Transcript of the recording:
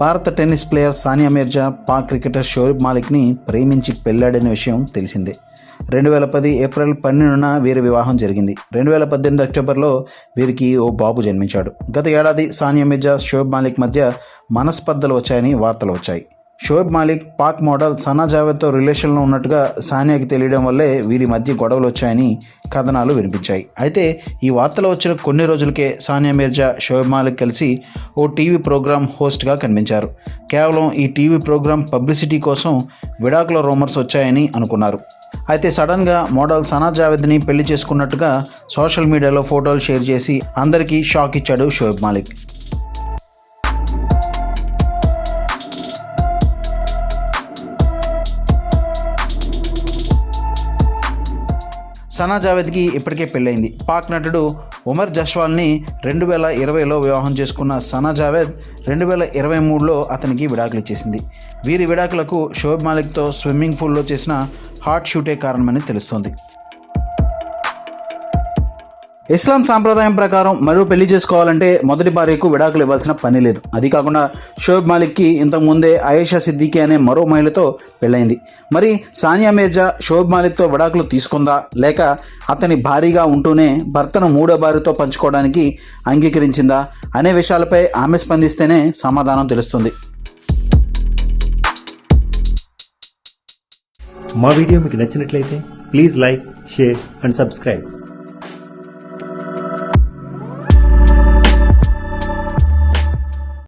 భారత tennis player Sania Mirza Pak cricketer Shoaib మాలిక్ని ప్రేమించి పెళ్ళాడిన విషయం తెలిసిందే. రెండు వేల పది ఏప్రిల్ పన్నెండున వీరి వివాహం జరిగింది. రెండు వేల పద్దెనిమిది అక్టోబర్లో వీరికి ఓ బాబు జన్మించాడు. గత ఏడాది సానియా మీర్జా షోయబ్ మాలిక్ మధ్య మనస్పర్ధలు వచ్చాయని వార్తలు వచ్చాయి. షోయబ్ మాలిక్ పాక్ మోడల్ సనా జావేద్తో రిలేషన్లో ఉన్నట్టుగా సానియాకి తెలియడం వల్లే వీరి మధ్య గొడవలు వచ్చాయని కథనాలు వినిపించాయి. అయితే ఈ వార్తలు వచ్చిన కొన్ని రోజులకే సానియా మీర్జా షోయబ్ మాలిక్ కలిసి ఓ టీవీ ప్రోగ్రాం హోస్ట్గా కనిపించారు. కేవలం ఈ టీవీ ప్రోగ్రాం పబ్లిసిటీ కోసం విడాకుల రూమర్స్ వచ్చాయని అనుకున్నారు. అయితే సడన్గా మోడల్ సనా జావేద్ని పెళ్ళి చేసుకున్నట్టుగా సోషల్ మీడియాలో ఫోటోలు షేర్ చేసి అందరికీ షాక్ ఇచ్చాడు షోయబ్ మాలిక్. సనా జావేద్కి ఇప్పటికే పెళ్ళైంది పాక్ నటుడు ఉమర్ జస్వాల్ని రెండు వేల ఇరవైలో వివాహం చేసుకున్న సనా జావేద్ రెండు వేల ఇరవై మూడులో అతనికి విడాకులు ఇచ్చేసింది. వీరి విడాకులకు షోబ్ మాలిక్తో స్విమ్మింగ్ పూల్లో చేసిన హాట్ షూటే కారణమని తెలుస్తోంది. ఇస్లాం సాంప్రదాయం ప్రకారం మరో పెళ్ళి చేసుకోవాలంటే మొదటి భార్యకు విడాకులు ఇవ్వాల్సిన పని లేదు. అది కాకుండా షోయబ్ మాలిక్కి ఇంతకుముందే ఆయేషా సిద్దికి అనే మరో మహిళతో పెళ్ళైంది మరి సానియా మీర్జా షోయబ్ మాలిక్తో విడాకులు తీసుకుందా లేక అతని భారీగా ఉంటూనే భర్తను మూడో భార్యతో పంచుకోవడానికి అంగీకరించిందా అనే విషయాలపై ఆమె స్పందిస్తేనే సమాధానం తెలుస్తుంది. మా వీడియో మీకు నచ్చినట్లయితే please like share and subscribe.